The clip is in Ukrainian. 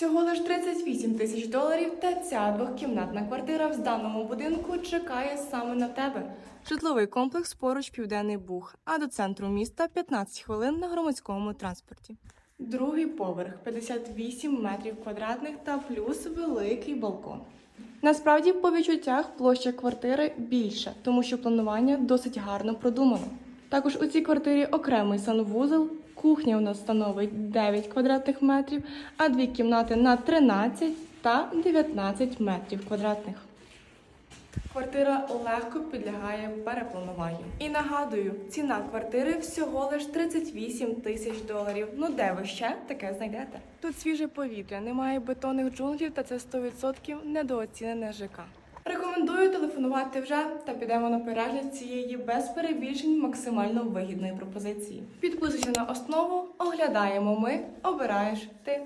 Всього лиш 38 тисяч доларів та ця двохкімнатна квартира в зданому будинку чекає саме на тебе. Житловий комплекс поруч Південний Буг, а до центру міста 15 хвилин на громадському транспорті. Другий поверх 58 метрів квадратних та плюс великий балкон. Насправді, по відчуттях площа квартири більша, тому що планування досить гарно продумано. Також у цій квартирі окремий санвузол, кухня у нас становить 9 квадратних метрів, а дві кімнати на 13 та 19 метрів квадратних. Квартира легко підлягає переплануванню. І нагадую, ціна квартири всього лиш 38 тисяч доларів. Ну де ви ще таке знайдете? Тут свіже повітря, немає бетонних джунглів, та це 100% недооцінене ЖК. Рекомендую телефонувати вже та підемо на перегляд цієї без перебільшень максимально вигідної пропозиції. Підписуйся на основу, оглядаємо ми, обираєш ти.